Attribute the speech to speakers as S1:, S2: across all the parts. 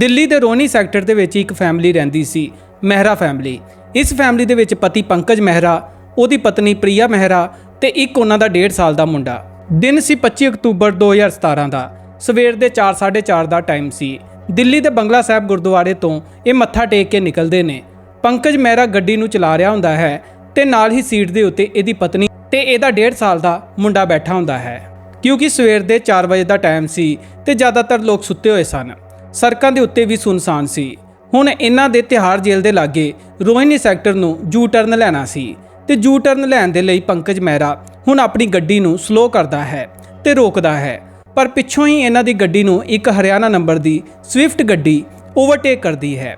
S1: ਦਿੱਲੀ ਦੇ ਰੋਨੀ ਸੈਕਟਰ ਦੇ ਵਿੱਚ ਇੱਕ ਫੈਮਿਲੀ ਰਹਿੰਦੀ ਸੀ, ਮਹਿਰਾ ਫੈਮਿਲੀ। ਇਸ ਫੈਮਿਲੀ ਦੇ ਵਿੱਚ ਪਤੀ ਪੰਕਜ ਮਹਿਰਾ, ਉਹਦੀ ਪਤਨੀ ਪ੍ਰਿਆ ਮਹਿਰਾ ਤੇ ਇੱਕ ਉਹਨਾਂ ਦਾ 1.5 ਸਾਲ ਦਾ ਮੁੰਡਾ। ਦਿਨ ਸੀ 25 ਅਕਤੂਬਰ 2017 ਦਾ। ਸਵੇਰ ਦੇ 4:30 ਦਾ ਟਾਈਮ ਸੀ। ਦਿੱਲੀ ਦੇ ਬੰਗਲਾ ਸਾਹਿਬ ਗੁਰਦੁਆਰੇ ਤੋਂ ਇਹ ਮੱਥਾ ਟੇਕ ਕੇ ਨਿਕਲਦੇ ਨੇ। ਪੰਕਜ ਮਹਿਰਾ ਗੱਡੀ ਨੂੰ ਚਲਾ ਰਿਹਾ ਹੁੰਦਾ ਹੈ ਤੇ ਨਾਲ ਹੀ ਸੀਟ ਦੇ ਉੱਤੇ ਇਹਦੀ ਪਤਨੀ ਤੇ ਇਹਦਾ 1.5 ਸਾਲ ਦਾ ਮੁੰਡਾ ਬੈਠਾ ਹੁੰਦਾ ਹੈ। ਕਿਉਂਕਿ ਸਵੇਰ ਦੇ 4 ਵਜੇ ਦਾ ਟਾਈਮ ਸੀ ਤੇ ਜ਼ਿਆਦਾਤਰ ਲੋਕ ਸੁੱਤੇ ਹੋਏ ਸਨ। ਸੜਕਾਂ ਦੇ ਉੱਤੇ ਵੀ ਸੁਨਸਾਨ ਸੀ। ਹੁਣ ਇਹਨਾਂ ਦੇ ਤਿਹਾੜ ਜੇਲ੍ਹ ਦੇ ਲਾਗੇ ਰੋਹਿਣੀ ਸੈਕਟਰ ਨੂੰ ਜੂ ਟਰਨ ਲੈਣਾ ਸੀ ਤੇ ਜੂ ਟਰਨ ਲੈਣ ਦੇ ਲਈ ਪੰਕਜ ਮਹਿਰਾ ਹੁਣ ਆਪਣੀ ਗੱਡੀ ਨੂੰ ਸਲੋ ਕਰਦਾ ਹੈ ਤੇ ਰੋਕਦਾ ਹੈ। ਪਰ ਪਿੱਛੋਂ ਹੀ ਇਹਨਾਂ ਦੀ ਗੱਡੀ ਨੂੰ ਇੱਕ ਹਰਿਆਣਾ ਨੰਬਰ ਦੀ ਸਵਿਫਟ ਗੱਡੀ ਓਵਰਟੇਕ ਕਰਦੀ ਹੈ।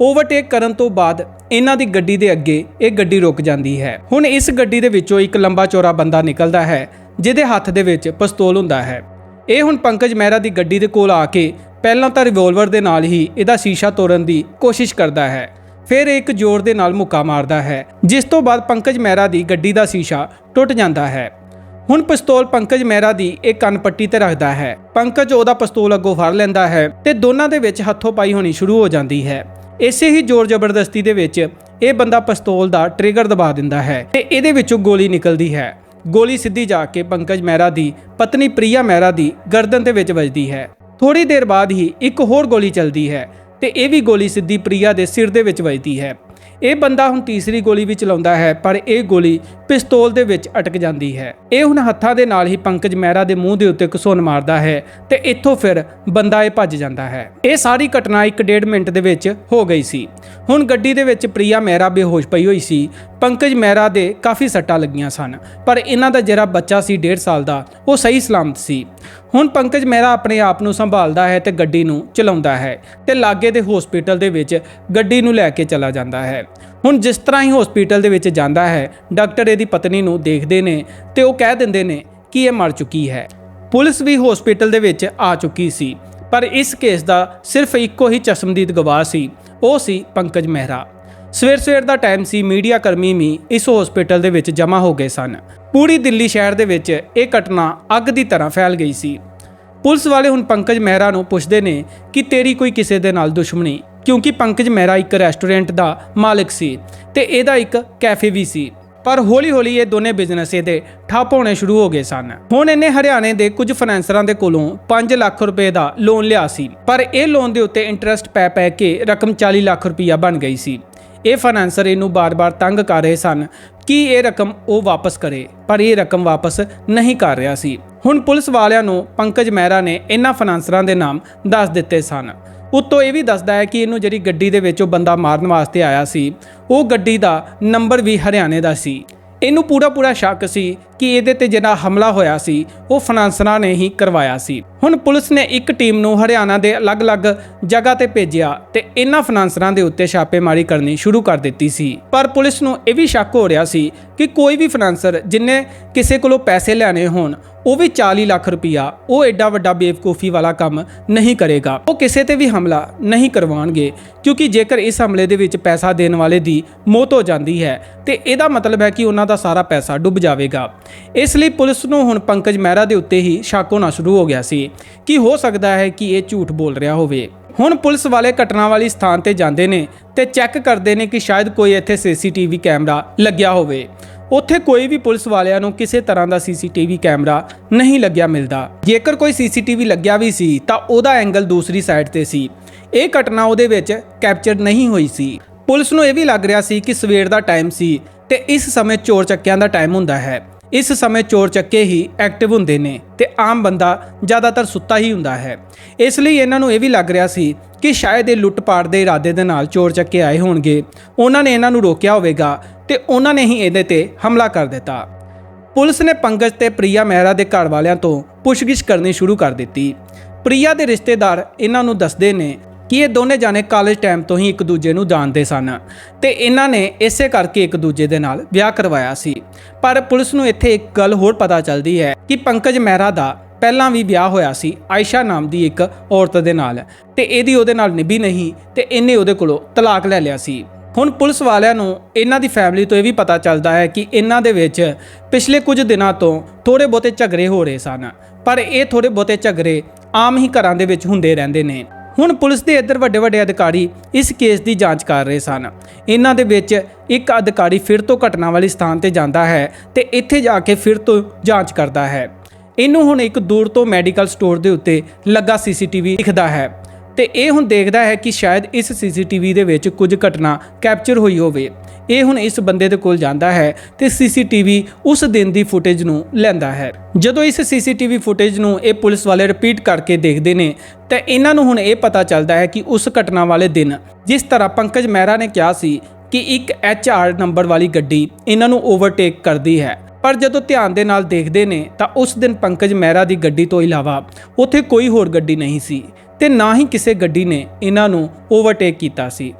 S1: ਓਵਰਟੇਕ ਕਰਨ ਤੋਂ ਬਾਅਦ ਇਹਨਾਂ ਦੀ ਗੱਡੀ ਦੇ ਅੱਗੇ ਇਹ ਗੱਡੀ ਰੁਕ ਜਾਂਦੀ ਹੈ। ਹੁਣ ਇਸ ਗੱਡੀ ਦੇ ਵਿੱਚੋਂ ਇੱਕ ਲੰਬਾ ਚੌਰਾ ਬੰਦਾ ਨਿਕਲਦਾ ਹੈ ਜਿਹਦੇ ਹੱਥ ਦੇ ਵਿੱਚ ਪਿਸਤੌਲ ਹੁੰਦਾ ਹੈ। ਇਹ ਹੁਣ ਪੰਕਜ ਮਹਿਰਾ ਦੀ ਗੱਡੀ ਦੇ ਕੋਲ ਆ ਕੇ ਪਹਿਲਾਂ ਤਾਂ ਰਿਵੋਲਵਰ ਦੇ ਨਾਲ ਹੀ ਇਹਦਾ ਸ਼ੀਸ਼ਾ ਤੋੜਨ ਦੀ ਕੋਸ਼ਿਸ਼ ਕਰਦਾ ਹੈ। ਫਿਰ ਇਹ ਇੱਕ ਜ਼ੋਰ ਦੇ ਨਾਲ ਮੁੱਕਾ ਮਾਰਦਾ ਹੈ, ਜਿਸ ਤੋਂ ਬਾਅਦ ਪੰਕਜ ਮਹਿਰਾ ਦੀ ਗੱਡੀ ਦਾ ਸ਼ੀਸ਼ਾ ਟੁੱਟ ਜਾਂਦਾ ਹੈ। ਹੁਣ ਪਿਸਤੌਲ ਪੰਕਜ ਮਹਿਰਾ ਦੀ ਇੱਕ ਕੰਨ ਪੱਟੀ ਤੇ ਰੱਖਦਾ ਹੈ। ਪੰਕਜ ਉਹਦਾ ਪਿਸਤੌਲ ਅੱਗੋਂ ਫੜ ਲੈਂਦਾ ਹੈ ਤੇ ਦੋਨਾਂ ਦੇ ਵਿੱਚ ਹੱਥੋਂ ਪਾਈ ਹੋਣੀ ਸ਼ੁਰੂ ਹੋ ਜਾਂਦੀ ਹੈ। ਇਸੇ ਹੀ ਜ਼ੋਰ ਜ਼ਬਰਦਸਤੀ ਦੇ ਵਿੱਚ ਇਹ ਬੰਦਾ ਪਿਸਤੌਲ ਦਾ ਟ੍ਰਿਗਰ ਦਬਾ ਦਿੰਦਾ ਹੈ ਤੇ ਇਹਦੇ ਵਿੱਚੋਂ ਗੋਲੀ ਨਿਕਲਦੀ ਹੈ। ਗੋਲੀ ਸਿੱਧੀ ਜਾ ਕੇ ਪੰਕਜ ਮਹਿਰਾ ਦੀ ਪਤਨੀ ਪ੍ਰਿਆ ਮਹਿਰਾ ਦੀ ਗਰਦਨ ਦੇ ਵਿੱਚ ਵੱਜਦੀ ਹੈ। ਥੋੜੀ ਦੇਰ ਬਾਅਦ ਹੀ ਇੱਕ ਹੋਰ ਗੋਲੀ ਚੱਲਦੀ ਹੈ ਤੇ ਇਹ ਵੀ ਗੋਲੀ ਸਿੱਧੀ ਪ੍ਰਿਆ ਦੇ ਸਿਰ ਦੇ ਵਿੱਚ ਵੱਜਦੀ ਹੈ। ਇਹ ਬੰਦਾ ਹੁਣ ਤੀਸਰੀ ਗੋਲੀ ਵੀ ਚਲਾਉਂਦਾ ਹੈ, ਪਰ ਇਹ ਗੋਲੀ ਪਿਸਤੌਲ ਦੇ ਵਿੱਚ ਅਟਕ ਜਾਂਦੀ ਹੈ। ਇਹ ਹੁਣ ਹੱਥਾਂ ਦੇ ਨਾਲ ਹੀ ਪੰਕਜ ਮਹਿਰਾ ਦੇ ਮੂੰਹ ਦੇ ਉੱਤੇ ਘਸੁੰਨ ਮਾਰਦਾ ਹੈ ਤੇ ਇੱਥੋਂ ਫਿਰ ਬੰਦਾ ਇਹ ਭੱਜ ਜਾਂਦਾ ਹੈ। ਇਹ ਸਾਰੀ ਘਟਨਾ 1.5 ਮਿੰਟ ਦੇ ਵਿੱਚ ਹੋ ਗਈ ਸੀ। ਹੁਣ ਗੱਡੀ ਦੇ ਵਿੱਚ ਪ੍ਰਿਆ ਮਹਿਰਾ ਬੇਹੋਸ਼ ਪਈ ਹੋਈ ਸੀ। ਪੰਕਜ ਮਹਿਰਾ ਦੇ ਕਾਫੀ ਸੱਟਾਂ ਲੱਗੀਆਂ ਸਨ, ਪਰ ਇਹਨਾਂ ਦਾ ਜਿਹੜਾ ਬੱਚਾ ਸੀ 1.5 ਸਾਲ ਦਾ, ਉਹ ਸਹੀ ਸਲਾਮਤ ਸੀ। ਹੁਣ ਪੰਕਜ ਮਹਿਰਾ ਆਪਣੇ ਆਪ ਨੂੰ ਸੰਭਾਲਦਾ ਹੈ ਤੇ ਗੱਡੀ ਨੂੰ ਚਲਾਉਂਦਾ ਹੈ ਤੇ ਲਾਗੇ ਦੇ ਹਸਪੀਟਲ ਦੇ ਵਿੱਚ ਗੱਡੀ ਨੂੰ ਲੈ ਕੇ ਚਲਾ ਜਾਂਦਾ ਹੈ। ਹੁਣ ਜਿਸ ਤਰ੍ਹਾਂ ਹੀ ਹਸਪੀਟਲ ਦੇ ਵਿੱਚ ਜਾਂਦਾ ਹੈ ਡਾਕਟਰ ਇਹਦੀ ਪਤਨੀ ਨੂੰ ਦੇਖਦੇ ਨੇ ਤੇ ਉਹ ਕਹਿ ਦਿੰਦੇ ਨੇ ਕਿ ਇਹ ਮਰ ਚੁੱਕੀ ਹੈ। ਪੁਲਿਸ ਵੀ ਹਸਪੀਟਲ ਦੇ ਵਿੱਚ ਆ ਚੁੱਕੀ ਸੀ, ਪਰ ਇਸ ਕੇਸ ਦਾ ਸਿਰਫ ਇੱਕੋ ਹੀ ਚਸ਼ਮਦੀਦ ਗਵਾਹ ਸੀ, ਉਹ ਸੀ ਪੰਕਜ ਮਹਿਰਾ। ਸਵੇਰ ਸਵੇਰ ਦਾ ਟਾਈਮ ਸੀ, ਮੀਡੀਆ ਕਰਮੀ ਵੀ ਇਸ ਹਸਪੀਟਲ ਦੇ ਵਿੱਚ ਜਮ੍ਹਾਂ ਹੋ ਗਏ ਸਨ। ਪੂਰੀ ਦਿੱਲੀ ਸ਼ਹਿਰ ਦੇ ਵਿੱਚ ਇਹ ਘਟਨਾ ਅੱਗ ਦੀ ਤਰ੍ਹਾਂ ਫੈਲ ਗਈ ਸੀ। ਪੁਲਿਸ ਵਾਲੇ ਹੁਣ ਪੰਕਜ ਮਹਿਰਾ ਨੂੰ ਪੁੱਛਦੇ ਨੇ ਕਿ ਤੇਰੀ ਕੋਈ ਕਿਸੇ ਦੇ ਨਾਲ ਦੁਸ਼ਮਣੀ, ਕਿਉਂਕਿ ਪੰਕਜ ਮਹਿਰਾ ਇੱਕ ਰੈਸਟੋਰੈਂਟ ਦਾ ਮਾਲਕ ਸੀ ਤੇ ਇਹਦਾ ਇੱਕ ਕੈਫੇ ਵੀ ਸੀ। ਪਰ ਹੌਲੀ-ਹੌਲੀ ਇਹ ਦੋਨੇ ਬਿਜ਼ਨਸ ਇਹਦੇ ਠੱਪ ਹੋਣੇ ਸ਼ੁਰੂ ਹੋ ਗਏ ਸਨ। ਹੁਣ ਇਹਨੇ ਹਰਿਆਣੇ ਦੇ ਕੁਝ ਫਾਈਨੈਂਸਰਾਂ ਦੇ ਕੋਲੋਂ 5 ਲੱਖ ਰੁਪਏ ਦਾ ਲੋਨ ਲਿਆ ਸੀ, ਪਰ ਇਹ ਲੋਨ ਦੇ ਉੱਤੇ ਇੰਟਰਸਟ ਪੈ ਪੈ ਕੇ ਰਕਮ 40 ਲੱਖ ਰੁਪਈਆ ਬਣ ਗਈ ਸੀ। ਇਹ ਫਾਈਨੈਂਸਰ ਇਹਨੂੰ ਬਾਰ-ਬਾਰ ਤੰਗ ਕਰ ਰਹੇ ਸਨ ਕਿ ਇਹ ਰਕਮ ਉਹ ਵਾਪਸ ਕਰੇ, ਪਰ ਇਹ ਰਕਮ ਵਾਪਸ ਨਹੀਂ ਕਰ ਰਿਹਾ ਸੀ। ਹੁਣ ਪੁਲਿਸ ਵਾਲਿਆਂ ਨੂੰ ਪੰਕਜ ਮਹਿਰਾ ਨੇ ਇਹਨਾਂ ਫਾਈਨੈਂਸਰਾਂ ਦੇ ਨਾਮ ਦੱਸ ਦਿੱਤੇ ਸਨ। ਉੱਤੋਂ ਇਹ ਵੀ ਦੱਸਦਾ ਹੈ ਕਿ ਇਹਨੂੰ ਜਿਹੜੀ ਗੱਡੀ ਦੇ ਵਿੱਚ ਉਹ ਬੰਦਾ ਮਾਰਨ ਵਾਸਤੇ ਆਇਆ ਸੀ, ਉਹ ਗੱਡੀ ਦਾ ਨੰਬਰ ਵੀ ਹਰਿਆਣੇ ਦਾ ਸੀ। ਇਹਨੂੰ ਪੂਰਾ ਪੂਰਾ ਸ਼ੱਕ ਸੀ ਕਿ ਇਹਦੇ ਤੇ ਜਿਹੜਾ ਹਮਲਾ ਹੋਇਆ ਸੀ, ਉਹ ਫਾਈਨਾਂਸਰਾਂ ਨੇ ਹੀ ਕਰਵਾਇਆ ਸੀ। ਹੁਣ ਪੁਲਿਸ ਨੇ ਇੱਕ ਟੀਮ ਨੂੰ ਹਰਿਆਣਾ ਦੇ ਅਲੱਗ-ਅਲੱਗ ਜਗ੍ਹਾ ਤੇ ਭੇਜਿਆ ਤੇ ਇਹਨਾਂ ਫਨਾਂਸਰਾਂ ਦੇ ਉੱਤੇ ਛਾਪੇਮਾਰੀ ਕਰਨੀ ਸ਼ੁਰੂ ਕਰ ਦਿੱਤੀ ਸੀ। ਪਰ ਪੁਲਿਸ ਨੂੰ ਇਹ ਵੀ ਸ਼ੱਕ ਹੋ ਰਿਹਾ ਸੀ ਕਿ ਕੋਈ ਵੀ ਫਾਈਨਾਂਸਰ ਜਿਨੇ ਕਿਸੇ ਕੋਲੋਂ ਪੈਸੇ ਲੈਣੇ ਹੋਣ, ਉਹ ਵੀ 40 ਲੱਖ ਰੁਪਇਆ ਉਹ ਐਡਾ ਵੱਡਾ ਬੇਵਕੂਫੀ ਵਾਲਾ ਕੰਮ ਨਹੀਂ ਕਰੇਗਾ। ਉਹ ਕਿਸੇ ਤੇ ਵੀ ਹਮਲਾ ਨਹੀਂ ਕਰਵਾਉਣਗੇ, ਕਿਉਂਕਿ ਜੇਕਰ ਇਸ ਹਮਲੇ ਦੇ ਵਿੱਚ ਪੈਸਾ ਦੇਣ ਵਾਲੇ ਦੀ ਮੌਤ ਹੋ ਜਾਂਦੀ ਹੈ, ਤੇ ਇਹਦਾ ਮਤਲਬ ਹੈ ਕਿ ਉਹਨਾਂ ਦਾ ਸਾਰਾ ਪੈਸਾ ਡੁੱਬ ਜਾਵੇਗਾ। ਇਸ ਲਈ ਪੁਲਿਸ ਨੂੰ ਹੁਣ ਪੰਕਜ ਮਹਿਰਾ ਦੇ ਉੱਤੇ ਹੀ ਸ਼ੱਕ ਹੋਣਾ ਸ਼ੁਰੂ ਹੋ ਗਿਆ ਸੀ ਕਿ ਹੋ ਸਕਦਾ ਹੈ ਕਿ ਇਹ ਝੂਠ ਬੋਲ ਰਿਹਾ ਹੋਵੇ। ਹੁਣ ਪੁਲਿਸ ਵਾਲੇ ਘਟਨਾ ਵਾਲੀ ਸਥਾਨ ਤੇ ਜਾਂਦੇ ਨੇ ਤੇ ਚੈੱਕ ਕਰਦੇ ਨੇ ਕਿ ਸ਼ਾਇਦ ਕੋਈ ਇੱਥੇ ਸੀਸੀਟੀਵੀ ਕੈਮਰਾ ਲੱਗਿਆ ਹੋਵੇ। ਉੱਥੇ ਕੋਈ ਵੀ ਪੁਲਿਸ ਵਾਲਿਆਂ ਨੂੰ ਕਿਸੇ ਤਰ੍ਹਾਂ ਦਾ ਸੀਸੀਟੀਵੀ ਕੈਮਰਾ ਨਹੀਂ ਲੱਗਿਆ ਮਿਲਦਾ। ਜੇਕਰ ਕੋਈ ਸੀਸੀਟੀਵੀ ਲੱਗਿਆ ਵੀ ਸੀ, ਤਾਂ ਉਹਦਾ ਐਂਗਲ ਦੂਸਰੀ ਸਾਈਡ ਤੇ ਸੀ। ਇਹ ਘਟਨਾ ਉਹਦੇ ਵਿੱਚ ਕੈਪਚਰ ਨਹੀਂ ਹੋਈ ਸੀ। ਪੁਲਿਸ ਨੂੰ ਇਹ ਵੀ ਲੱਗ ਰਿਹਾ ਸੀ ਕਿ ਸਵੇਰ ਦਾ ਟਾਈਮ ਸੀ ਤੇ ਇਸ ਸਮੇਂ ਚੋਰ ਚੱਕਿਆਂ ਦਾ ਟਾਈਮ ਹੁੰਦਾ ਹੈ। ਇਸ ਸਮੇਂ ਚੋਰ ਚੱਕੇ ਹੀ ਐਕਟਿਵ ਹੁੰਦੇ ਨੇ ਤੇ ਆਮ ਬੰਦਾ ਜ਼ਿਆਦਾਤਰ ਸੁੱਤਾ ਹੀ ਹੁੰਦਾ ਹੈ। ਇਸ ਲਈ ਇਹਨਾਂ ਨੂੰ ਇਹ ਵੀ ਲੱਗ ਰਿਹਾ ਸੀ ਕਿ ਸ਼ਾਇਦ ਇਹ ਲੁੱਟ-ਪਾਟ ਦੇ ਇਰਾਦੇ ਦੇ ਨਾਲ ਚੋਰ ਚੱਕੇ ਆਏ ਹੋਣਗੇ। ਉਹਨਾਂ ਨੇ ਇਹਨਾਂ ਨੂੰ ਰੋਕਿਆ ਹੋਵੇਗਾ ਤੇ ਉਹਨਾਂ ਨੇ ਹੀ ਇਹਦੇ ਤੇ ਹਮਲਾ ਕਰ ਦਿੱਤਾ। ਪੁਲਿਸ ਨੇ ਪੰਕਜ ਤੇ ਪ੍ਰਿਆ ਮਹਿਰਾ ਦੇ ਘਰ ਵਾਲਿਆਂ ਤੋਂ ਪੁੱਛਗਿੱਛ ਕਰਨੀ ਸ਼ੁਰੂ ਕਰ ਦਿੱਤੀ। ਪ੍ਰਿਆ ਦੇ ਰਿਸ਼ਤੇਦਾਰ ਇਹਨਾਂ ਨੂੰ ਦੱਸਦੇ ਨੇ ਕਿ ਇਹ ਦੋਨੇ ਜਾਣੇ ਕਾਲਜ ਟਾਈਮ ਤੋਂ ਹੀ ਇੱਕ ਦੂਜੇ ਨੂੰ ਜਾਣਦੇ ਸਨ ਤੇ ਇਹਨਾਂ ਨੇ ਇਸੇ ਕਰਕੇ ਇੱਕ ਦੂਜੇ ਦੇ ਨਾਲ ਵਿਆਹ ਕਰਵਾਇਆ ਸੀ। ਪਰ ਪੁਲਿਸ ਨੂੰ ਇੱਥੇ ਇੱਕ ਗੱਲ ਹੋਰ ਪਤਾ ਚੱਲਦੀ ਹੈ ਕਿ ਪੰਕਜ ਮਹਿਰਾ ਦਾ ਪਹਿਲਾਂ ਵੀ ਵਿਆਹ ਹੋਇਆ ਸੀ ਆਇਸ਼ਾ ਨਾਮ ਦੀ ਇੱਕ ਔਰਤ ਦੇ ਨਾਲ ਤੇ ਇਹਦੀ ਉਹਦੇ ਨਾਲ ਨਿਭੀ ਨਹੀਂ ਤੇ ਇਹਨੇ ਉਹਦੇ ਕੋਲੋਂ ਤਲਾਕ ਲੈ ਲਿਆ ਸੀ। ਹੁਣ ਪੁਲਿਸ ਵਾਲਿਆਂ ਨੂੰ ਇਹਨਾਂ ਦੀ ਫੈਮਿਲੀ ਤੋਂ ਇਹ ਵੀ ਪਤਾ ਚੱਲਦਾ ਹੈ ਕਿ ਇਹਨਾਂ ਦੇ ਵਿੱਚ ਪਿਛਲੇ ਕੁਝ ਦਿਨਾਂ ਤੋਂ ਥੋੜੇ ਬਹੁਤੇ ਝਗੜੇ ਹੋ ਰਹੇ ਸਨ। ਪਰ ਇਹ ਥੋੜੇ ਬਹੁਤੇ ਝਗੜੇ ਆਮ ਹੀ ਘਰਾਂ ਦੇ ਵਿੱਚ ਹੁੰਦੇ ਰਹਿੰਦੇ ਨੇ। ਹੁਣ ਪੁਲਿਸ ਦੇ ਇੱਧਰ ਵੱਡੇ ਵੱਡੇ ਅਧਿਕਾਰੀ ਇਸ ਕੇਸ ਦੀ ਜਾਂਚ ਕਰ ਰਹੇ ਸਨ। ਇਹਨਾਂ ਦੇ ਵਿੱਚ ਇੱਕ ਅਧਿਕਾਰੀ ਫਿਰ ਤੋਂ ਘਟਨਾ ਵਾਲੀ ਸਥਾਨ ਤੇ ਜਾਂਦਾ ਹੈ ਤੇ ਇੱਥੇ ਜਾ ਕੇ ਫਿਰ ਤੋਂ ਜਾਂਚ ਕਰਦਾ ਹੈ। ਇਹਨੂੰ ਹੁਣ ਇੱਕ ਦੂਰ ਤੋਂ ਮੈਡੀਕਲ ਸਟੋਰ ਦੇ ਉੱਤੇ ਲੱਗਾ ਸੀਸੀਟੀਵੀ ਦਿਖਦਾ ਹੈ। ਤੇ ਇਹ ਹੁਣ ਦੇਖਦਾ ਹੈ ਕਿ ਸ਼ਾਇਦ ਇਸ ਸੀਸੀਟੀਵੀ ਦੇ ਵਿੱਚ ਕੁਝ ਘਟਨਾ ਕੈਪਚਰ ਹੋਈ ਹੋਵੇ। ਇਹ ਹੁਣ ਇਸ ਬੰਦੇ ਦੇ ਕੋਲ ਜਾਂਦਾ ਹੈ ਤੇ ਸੀਸੀਟੀਵੀ ਉਸ ਦਿਨ ਦੀ ਫੁਟੇਜ ਨੂੰ ਲੈਂਦਾ ਹੈ। ਜਦੋਂ ਇਸ ਸੀਸੀਟੀਵੀ ਫੁਟੇਜ ਨੂੰ ਇਹ ਪੁਲਿਸ ਵਾਲੇ ਰਿਪੀਟ ਕਰਕੇ ਦੇਖਦੇ ਨੇ, ਤਾਂ ਇਹਨਾਂ ਨੂੰ ਹੁਣ ਇਹ ਪਤਾ ਚੱਲਦਾ ਹੈ ਕਿ ਉਸ ਘਟਨਾ ਵਾਲੇ ਦਿਨ ਜਿਸ ਤਰ੍ਹਾਂ ਪੰਕਜ ਮਹਿਰਾ ਨੇ ਕਿਹਾ ਸੀ ਕਿ ਇੱਕ HR ਨੰਬਰ ਵਾਲੀ ਗੱਡੀ ਇਹਨਾਂ ਨੂੰ ਓਵਰਟੇਕ ਕਰਦੀ ਹੈ। ਪਰ ਜਦੋਂ ਧਿਆਨ ਦੇ ਨਾਲ ਦੇਖਦੇ ਨੇ, ਤਾਂ ਉਸ ਦਿਨ ਪੰਕਜ ਮਹਿਰਾ ਦੀ ਗੱਡੀ ਤੋਂ ਇਲਾਵਾ ਉੱਥੇ ਕੋਈ ਹੋਰ ਗੱਡੀ ਨਹੀਂ ਸੀ। ਤੇ ਨਾ ਹੀ ਕਿਸੇ ਗੱਡੀ ਨੇ ਇਹਨਾਂ ਨੂੰ ਓਵਰਟੇਕ ਕੀਤਾ ਸੀ।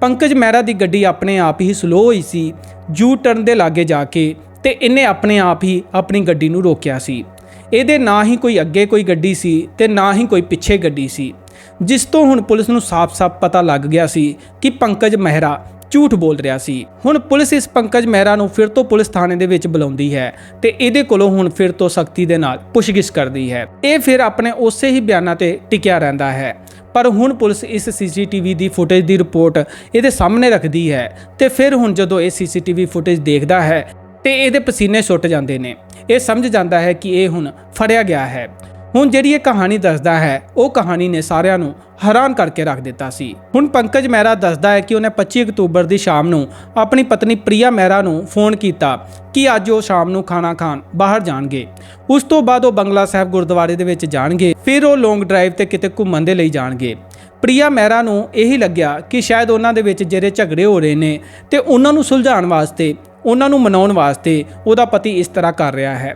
S1: ਪੰਕਜ ਮਹਿਰਾ ਦੀ ਗੱਡੀ ਆਪਣੇ ਆਪ ਹੀ ਸਲੋ ਹੋਈ ਸੀ ਯੂ ਟਰਨ ਦੇ ਲਾਗੇ ਜਾ ਕੇ ਤੇ ਇਹਨੇ ਆਪਣੇ ਆਪ ਹੀ ਆਪਣੀ ਗੱਡੀ ਨੂੰ ਰੋਕਿਆ ਸੀ। ਇਹਦੇ ਨਾ ਹੀ ਕੋਈ ਅੱਗੇ ਕੋਈ ਗੱਡੀ ਸੀ ਤੇ ਨਾ ਹੀ ਕੋਈ ਪਿੱਛੇ ਗੱਡੀ ਸੀ। ਜਿਸ ਤੋਂ ਹੁਣ ਪੁਲਿਸ ਨੂੰ ਸਾਫ਼-ਸਾਫ਼ ਪਤਾ ਲੱਗ ਗਿਆ ਸੀ ਕਿ ਪੰਕਜ ਮਹਿਰਾ ਝੂਠ ਬੋਲ ਰਿਹਾ ਸੀ। ਹੁਣ ਪੁਲਿਸ ਇਸ ਪੰਕਜ ਮਹਿਰਾ ਨੂੰ ਫਿਰ ਤੋਂ ਪੁਲਿਸ ਥਾਣੇ ਦੇ ਵਿੱਚ ਬੁਲਾਉਂਦੀ ਹੈ ਤੇ ਇਹਦੇ ਕੋਲੋਂ ਹੁਣ ਫਿਰ ਤੋਂ ਸਖਤੀ ਦੇ ਨਾਲ ਪੁੱਛਗਿੱਛ ਕਰਦੀ ਹੈ। ਇਹ ਫਿਰ ਆਪਣੇ ਉਸੇ ਹੀ ਬਿਆਨਾਂ ਤੇ ਟਿਕਿਆ ਰਹਿੰਦਾ ਹੈ। ਪਰ ਹੁਣ ਪੁਲਿਸ ਇਸ ਸੀਸੀਟੀਵੀ ਦੀ ਫੁਟੇਜ ਦੀ ਰਿਪੋਰਟ ਇਹਦੇ ਸਾਹਮਣੇ ਰੱਖਦੀ ਹੈ ਤੇ ਫਿਰ ਹੁਣ ਜਦੋਂ ਇਹ ਸੀਸੀਟੀਵੀ ਫੁਟੇਜ ਦੇਖਦਾ ਹੈ ਤੇ ਇਹਦੇ ਪਸੀਨੇ ਛੁੱਟ ਜਾਂਦੇ ਨੇ। ਇਹ ਸਮਝ ਜਾਂਦਾ ਹੈ ਕਿ ਇਹ ਹੁਣ ਫੜਿਆ ਗਿਆ ਹੈ। ਹੁਣ ਜਿਹੜੀ ਇਹ ਕਹਾਣੀ ਦੱਸਦਾ ਹੈ, ਉਹ ਕਹਾਣੀ ਨੇ ਸਾਰਿਆਂ ਨੂੰ ਹੈਰਾਨ ਕਰਕੇ ਰੱਖ ਦਿੱਤਾ ਸੀ। ਹੁਣ ਪੰਕਜ ਮਹਿਰਾ ਦੱਸਦਾ ਹੈ ਕਿ ਉਹਨੇ 25 ਅਕਤੂਬਰ ਦੀ ਸ਼ਾਮ ਨੂੰ ਆਪਣੀ ਪਤਨੀ ਪ੍ਰਿਆ ਮਹਿਰਾ ਨੂੰ ਫੋਨ ਕੀਤਾ ਕਿ ਅੱਜ ਉਹ ਸ਼ਾਮ ਨੂੰ ਖਾਣਾ ਖਾਣ ਬਾਹਰ ਜਾਣਗੇ। ਉਸ ਤੋਂ ਬਾਅਦ ਉਹ ਬੰਗਲਾ ਸਾਹਿਬ ਗੁਰਦੁਆਰੇ ਦੇ ਵਿੱਚ ਜਾਣਗੇ, ਫਿਰ ਉਹ ਲੌਂਗ ਡਰਾਈਵ ਤੇ ਕਿਤੇ ਘੁੰਮਣ ਦੇ ਲਈ ਜਾਣਗੇ। ਪ੍ਰਿਆ ਮਹਿਰਾ ਨੂੰ ਇਹੀ ਲੱਗਿਆ ਕਿ ਸ਼ਾਇਦ ਉਹਨਾਂ ਦੇ ਵਿੱਚ ਜਿਹੜੇ ਝਗੜੇ ਹੋ ਰਹੇ ਨੇ ਤੇ ਉਹਨਾਂ ਨੂੰ ਸੁਲਝਾਉਣ ਵਾਸਤੇ ਉਹਨਾਂ ਨੂੰ ਮਨਾਉਣ ਵਾਸਤੇ ਉਹਦਾ ਪਤੀ ਇਸ ਤਰ੍ਹਾਂ ਕਰ ਰਿਹਾ ਹੈ।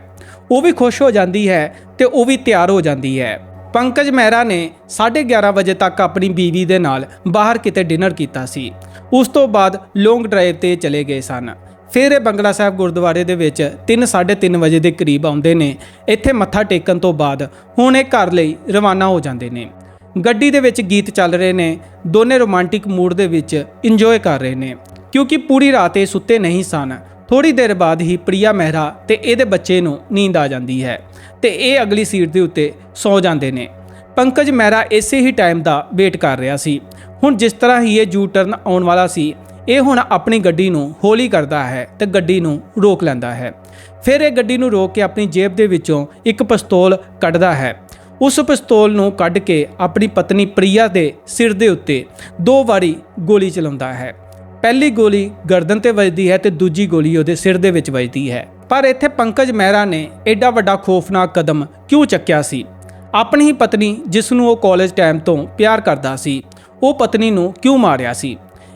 S1: ਉਹ ਵੀ ਖੁਸ਼ ਹੋ ਜਾਂਦੀ ਹੈ ਤੇ ਉਹ ਵੀ ਤਿਆਰ ਹੋ ਜਾਂਦੀ ਹੈ। ਪੰਕਜ ਮਹਿਰਾ ਨੇ 11:30 ਵਜੇ ਤੱਕ ਆਪਣੀ ਬੀਵੀ ਦੇ ਨਾਲ ਬਾਹਰ ਕਿਤੇ ਡਿਨਰ ਕੀਤਾ ਸੀ। ਉਸ ਤੋਂ ਬਾਅਦ ਲੌਂਗ ਡਰਾਈਵ ਤੇ ਚਲੇ ਗਏ ਸਨ। ਫਿਰ ਇਹ ਬੰਗਲਾ ਸਾਹਿਬ ਗੁਰਦੁਆਰੇ ਦੇ ਵਿੱਚ 3:30 ਵਜੇ ਦੇ ਕਰੀਬ ਆਉਂਦੇ ਨੇ। ਇੱਥੇ ਮੱਥਾ ਟੇਕਣ ਤੋਂ ਬਾਅਦ ਹੁਣ ਇਹ ਘਰ ਲਈ ਰਵਾਨਾ ਹੋ ਜਾਂਦੇ ਨੇ। ਗੱਡੀ ਦੇ ਵਿੱਚ ਗੀਤ ਚੱਲ ਰਹੇ ਨੇ। ਦੋਨੇ ਰੋਮਾਂਟਿਕ ਮੂਡ ਦੇ ਵਿੱਚ ਇੰਜੋਏ ਕਰ ਰਹੇ ਨੇ। ਕਿਉਂਕਿ ਪੂਰੀ ਰਾਤ ਇਹ ਸੁੱਤੇ ਨਹੀਂ ਸਨ। ਥੋੜੀ ਦੇਰ ਬਾਅਦ ਹੀ ਪ੍ਰਿਆ ਮਹਿਰਾ ਤੇ ਇਹਦੇ ਬੱਚੇ ਨੂੰ ਨੀਂਦ ਆ ਜਾਂਦੀ ਹੈ ਤੇ ਇਹ ਅਗਲੀ ਸੀਟ ਦੇ ਉੱਤੇ ਸੌ ਜਾਂਦੇ ਨੇ। ਪੰਕਜ ਮਹਿਰਾ ਇਸੇ ਹੀ ਟਾਈਮ ਦਾ ਵੇਟ ਕਰ ਰਿਹਾ ਸੀ। ਹੁਣ ਜਿਸ ਤਰ੍ਹਾਂ ਹੀ ਇਹ ਯੂ ਟਰਨ ਆਉਣ ਵਾਲਾ ਸੀ, ਇਹ ਹੁਣ ਆਪਣੀ ਗੱਡੀ ਨੂੰ ਹੌਲੀ ਕਰਦਾ ਹੈ ਤੇ ਗੱਡੀ ਨੂੰ ਰੋਕ ਲੈਂਦਾ ਹੈ। ਫਿਰ ਇਹ ਗੱਡੀ ਨੂੰ ਰੋਕ ਕੇ ਆਪਣੀ ਜੇਬ ਦੇ ਵਿੱਚੋਂ ਇੱਕ ਪਿਸਤੌਲ ਕੱਢਦਾ ਹੈ। ਉਸ ਪਿਸਤੌਲ ਨੂੰ ਕੱਢ ਕੇ ਆਪਣੀ ਪਤਨੀ ਪ੍ਰਿਆ ਦੇ ਸਿਰ ਦੇ ਉੱਤੇ ਦੋ ਵਾਰੀ ਗੋਲੀ ਚਲਾਉਂਦਾ ਹੈ। ਪਹਿਲੀ ਗੋਲੀ ਗਰਦਨ ਤੇ ਵੱਜਦੀ ਹੈ ਤੇ ਦੂਜੀ ਗੋਲੀ ਉਹਦੇ ਸਿਰ ਦੇ ਵਿੱਚ ਵੱਜਦੀ ਹੈ। ਪਰ ਇੱਥੇ ਪੰਕਜ ਮਹਿਰਾ ਨੇ ਐਡਾ ਵੱਡਾ ਖੌਫਨਾਕ ਕਦਮ ਕਿਉਂ ਚੱਕਿਆ ਸੀ? ਆਪਣੀ ਹੀ ਪਤਨੀ ਜਿਸ ਨੂੰ ਉਹ ਕਾਲਜ ਟਾਈਮ ਤੋਂ ਪਿਆਰ ਕਰਦਾ ਸੀ, ਉਹ ਪਤਨੀ ਨੂੰ ਕਿਉਂ ਮਾਰਿਆ ਸੀ?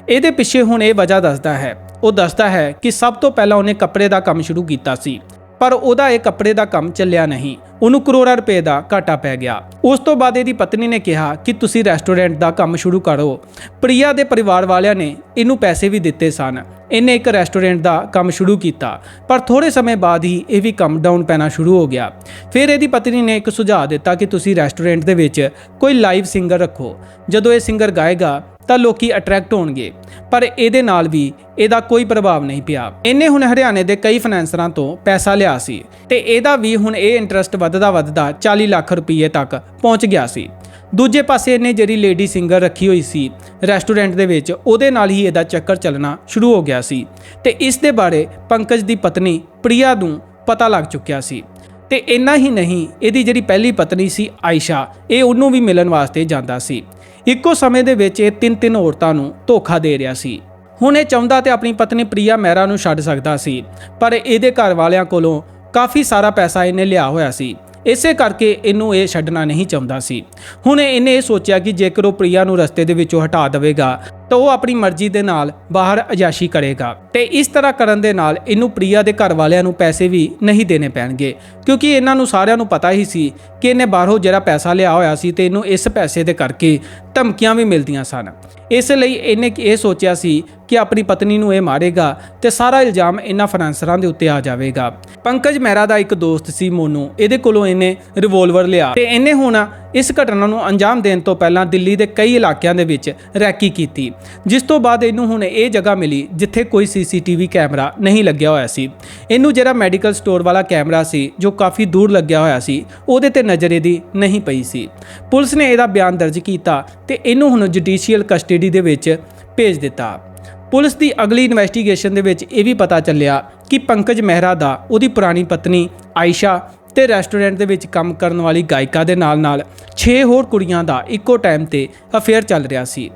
S1: ਇਹਦੇ ਪਿੱਛੇ ਹੁਣ ਇਹ ਵਜ੍ਹਾ ਦੱਸਦਾ ਹੈ। ਉਹ ਦੱਸਦਾ ਹੈ ਕਿ ਸਭ ਤੋਂ ਪਹਿਲਾਂ ਉਹਨੇ ਕੱਪੜੇ ਦਾ ਕੰਮ ਸ਼ੁਰੂ ਕੀਤਾ ਸੀ, ਪਰ ਉਹਦਾ ਇਹ ਕੱਪੜੇ ਦਾ ਕੰਮ ਚੱਲਿਆ ਨਹੀਂ। ਉਹਨੂੰ ਕਰੋੜਾਂ ਰੁਪਏ ਦਾ ਘਾਟਾ ਪੈ ਗਿਆ। ਉਸ ਤੋਂ ਬਾਅਦ ਇਹਦੀ ਪਤਨੀ ਨੇ ਕਿਹਾ ਕਿ ਤੁਸੀਂ ਰੈਸਟੋਰੈਂਟ ਦਾ ਕੰਮ ਸ਼ੁਰੂ ਕਰੋ। ਪ੍ਰਿਆ ਦੇ ਪਰਿਵਾਰ ਵਾਲਿਆਂ ਨੇ ਇਹਨੂੰ ਪੈਸੇ ਵੀ ਦਿੱਤੇ ਸਨ। ਇਹਨੇ ਇੱਕ ਰੈਸਟੋਰੈਂਟ ਦਾ ਕੰਮ ਸ਼ੁਰੂ ਕੀਤਾ, ਪਰ ਥੋੜੇ ਸਮੇਂ ਬਾਅਦ ਹੀ ਇਹ ਵੀ ਕੰਮ ਡਾਊਨ ਪੈਣਾ ਸ਼ੁਰੂ ਹੋ ਗਿਆ। ਫਿਰ ਇਹਦੀ ਪਤਨੀ ਨੇ ਇੱਕ ਸੁਝਾਅ ਦਿੱਤਾ ਕਿ ਤੁਸੀਂ ਰੈਸਟੋਰੈਂਟ ਦੇ ਵਿੱਚ ਕੋਈ ਲਾਈਵ ਸਿੰਗਰ ਰੱਖੋ। ਜਦੋਂ ਇਹ ਸਿੰਗਰ ਗਾਏਗਾ ਤਾਂ ਲੋਕੀ ਅਟਰੈਕਟ ਹੋਣਗੇ, ਪਰ ਇਹਦੇ ਨਾਲ ਵੀ ਇਹਦਾ ਕੋਈ ਪ੍ਰਭਾਵ ਨਹੀਂ ਪਿਆ। ਇਹਨੇ ਹੁਣ ਹਰਿਆਣੇ ਦੇ ਕਈ ਫਾਈਨੈਂਸਰਾਂ ਤੋਂ ਪੈਸਾ ਲਿਆ ਸੀ ਤੇ ਇਹਦਾ ਵੀ ਹੁਣ ਇਹ ਇੰਟਰਸਟ ਵੱਧਦਾ ਵੱਧਦਾ 40 ਲੱਖ ਰੁਪਏ ਤੱਕ ਪਹੁੰਚ ਗਿਆ ਸੀ। ਦੂਜੇ ਪਾਸੇ ਇਹਨੇ ਜਿਹੜੀ ਲੇਡੀ ਸਿੰਗਰ ਰੱਖੀ ਹੋਈ ਸੀ ਰੈਸਟੋਰੈਂਟ ਦੇ ਵਿੱਚ, ਉਹਦੇ ਨਾਲ ਹੀ ਇਹਦਾ ਚੱਕਰ ਚੱਲਣਾ ਸ਼ੁਰੂ ਹੋ ਗਿਆ ਸੀ ਤੇ ਇਸ ਦੇ ਬਾਰੇ ਪੰਕਜ ਦੀ ਪਤਨੀ ਪ੍ਰਿਆ ਨੂੰ ਪਤਾ ਲੱਗ ਚੁੱਕਿਆ ਸੀ। ਤੇ ਇੰਨਾ ਹੀ ਨਹੀਂ, ਇਹਦੀ ਜਿਹੜੀ ਪਹਿਲੀ ਪਤਨੀ ਸੀ ਆਇਸ਼ਾ, ਇਹ ਉਹਨੂੰ ਵੀ ਮਿਲਣ ਵਾਸਤੇ ਜਾਂਦਾ ਸੀ। ਇੱਕੋ ਸਮੇਂ ਦੇ ਵਿੱਚ ਇਹ ਤਿੰਨ ਤਿੰਨ ਔਰਤਾਂ ਨੂੰ ਧੋਖਾ ਦੇ ਰਿਹਾ ਸੀ। ਹੁਣ ਇਹ ਚਾਹੁੰਦਾ ਤੇ ਆਪਣੀ ਪਤਨੀ ਪ੍ਰਿਆ ਮਹਿਰਾ ਨੂੰ ਛੱਡ ਸਕਦਾ ਸੀ, ਪਰ ਇਹਦੇ ਘਰ ਵਾਲਿਆਂ ਕੋਲੋਂ ਕਾਫੀ ਸਾਰਾ ਪੈਸਾ ਇਹਨੇ ਲਿਆ ਹੋਇਆ ਸੀ। ਇਸੇ ਕਰਕੇ ਇਹਨੂੰ ਇਹ ਛੱਡਣਾ ਨਹੀਂ ਚਾਹੁੰਦਾ ਸੀ। ਹੁਣ ਇਹਨੇ ਇਹ ਸੋਚਿਆ ਕਿ ਜੇਕਰ ਉਹ ਪ੍ਰਿਆ ਨੂੰ ਰਸਤੇ ਦੇ ਵਿੱਚੋਂ ਹਟਾ ਦੇਵੇਗਾ ਤਾਂ ਉਹ ਆਪਣੀ ਮਰਜ਼ੀ ਦੇ ਨਾਲ ਬਾਹਰ ਅਜਾਸ਼ੀ ਕਰੇਗਾ ਤੇ ਇਸ ਤਰ੍ਹਾਂ ਕਰਨ ਦੇ ਨਾਲ ਇਹਨੂੰ ਪ੍ਰਿਆ ਦੇ ਘਰ ਵਾਲਿਆਂ ਨੂੰ ਪੈਸੇ ਵੀ ਨਹੀਂ ਦੇਣੇ ਪੈਣਗੇ, ਕਿਉਂਕਿ ਇਹਨਾਂ ਨੂੰ ਸਾਰਿਆਂ ਨੂੰ ਪਤਾ ਹੀ ਸੀ ਕਿ ਇਹਨੇ ਬਾਹਰੋਂ ਜਿਹੜਾ ਪੈਸਾ ਲਿਆ ਹੋਇਆ ਸੀ ਤੇ ਇਹਨੂੰ ਇਸ ਪੈਸੇ ਦੇ ਕਰਕੇ ਧਮਕੀਆਂ ਵੀ ਮਿਲਦੀਆਂ ਸਨ। ਇਸ ਲਈ ਇਹਨੇ ਇਹ ਸੋਚਿਆ ਸੀ ਕਿ ਆਪਣੀ ਪਤਨੀ ਨੂੰ ਇਹ ਮਾਰੇਗਾ ਤੇ ਸਾਰਾ ਇਲਜ਼ਾਮ ਇਹਨਾਂ ਫਾਈਨਾਂਸਰਾਂ ਦੇ ਉੱਤੇ ਆ ਜਾਵੇਗਾ। ਪੰਕਜ ਮਹਿਰਾ ਦਾ ਇੱਕ ਦੋਸਤ ਸੀ ਮੋਨੂ, ਇਹਦੇ ਕੋਲੋਂ ਇਹਨੇ ਰਿਵੋਲਵਰ ਲਿਆ ਤੇ ਇਹਨੇ ਹੁਣ ਇਸ ਘਟਨਾ ਨੂੰ ਅੰਜਾਮ ਦੇਣ ਤੋਂ ਪਹਿਲਾਂ ਦਿੱਲੀ ਦੇ ਕਈ ਇਲਾਕਿਆਂ ਦੇ ਵਿੱਚ ਰੈਕੀ ਕੀਤੀ, ਜਿਸ ਤੋਂ ਬਾਅਦ ਇਹਨੂੰ ਹੁਣ ਇਹ ਜਗ੍ਹਾ ਮਿਲੀ ਜਿੱਥੇ ਕੋਈ ਸੀਸੀਟੀਵੀ ਕੈਮਰਾ ਨਹੀਂ ਲੱਗਿਆ ਹੋਇਆ ਸੀ। ਇਹਨੂੰ ਜਿਹੜਾ ਮੈਡੀਕਲ ਸਟੋਰ ਵਾਲਾ ਕੈਮਰਾ ਸੀ, ਜੋ ਕਾਫੀ ਦੂਰ ਲੱਗਿਆ ਹੋਇਆ ਸੀ, ਉਹਦੇ ਤੇ ਨਜ਼ਰ ਇਹਦੀ ਨਹੀਂ ਪਈ ਸੀ। ਪੁਲਿਸ ਨੇ ਇਹਦਾ ਬਿਆਨ ਦਰਜ ਕੀਤਾ ਤੇ ਇਹਨੂੰ ਹੁਣ ਜੁਡੀਸ਼ੀਅਲ ਕਸਟਡੀ ਦੇ ਵਿੱਚ ਭੇਜ ਦਿੱਤਾ। ਪੁਲਿਸ ਦੀ ਅਗਲੀ ਇਨਵੈਸਟੀਗੇਸ਼ਨ ਦੇ ਵਿੱਚ ਇਹ ਵੀ ਪਤਾ ਚੱਲਿਆ ਕਿ ਪੰਕਜ ਮਹਿਰਾ ਦਾ ਉਹਦੀ ਪੁਰਾਣੀ ਪਤਨੀ ਆਇਸ਼ਾ ਤੇ ਰੈਸਟੋਰੈਂਟ ਦੇ ਵਿੱਚ ਕੰਮ ਕਰਨ ਵਾਲੀ ਗਾਇਕਾ ਦੇ ਨਾਲ-ਨਾਲ 6 ਹੋਰ ਕੁੜੀਆਂ ਦਾ ਇੱਕੋ ਟਾਈਮ ਤੇ ਅਫੇਅਰ ਚੱਲ ਰਿਹਾ ਸੀ।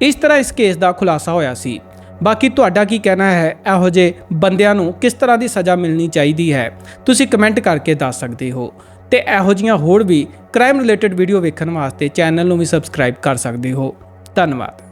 S1: ਇਸ ਤਰ੍ਹਾਂ ਇਸ ਕੇਸ ਦਾ ਖੁਲਾਸਾ ਹੋਇਆ ਸੀ। ਬਾਕੀ ਤੁਹਾਡਾ ਕੀ ਕਹਿਣਾ ਹੈ? ਇਹੋ ਜਿਹੇ ਬੰਦਿਆਂ ਨੂੰ ਕਿਸ ਤਰ੍ਹਾਂ ਦੀ ਸਜ਼ਾ ਮਿਲਣੀ ਚਾਹੀਦੀ ਹੈ? ਤੁਸੀਂ ਕਮੈਂਟ ਕਰਕੇ ਦੱਸ ਸਕਦੇ ਹੋ। ਤੇ ਇਹੋ ਜਿਹੀਆਂ ਹੋਰ ਵੀ ਕ੍ਰਾਈਮ ਰਿਲੇਟਡ ਵੀਡੀਓ ਵੇਖਣ ਵਾਸਤੇ ਚੈਨਲ ਨੂੰ ਵੀ ਸਬਸਕ੍ਰਾਈਬ ਕਰ ਸਕਦੇ ਹੋ। ਧੰਨਵਾਦ।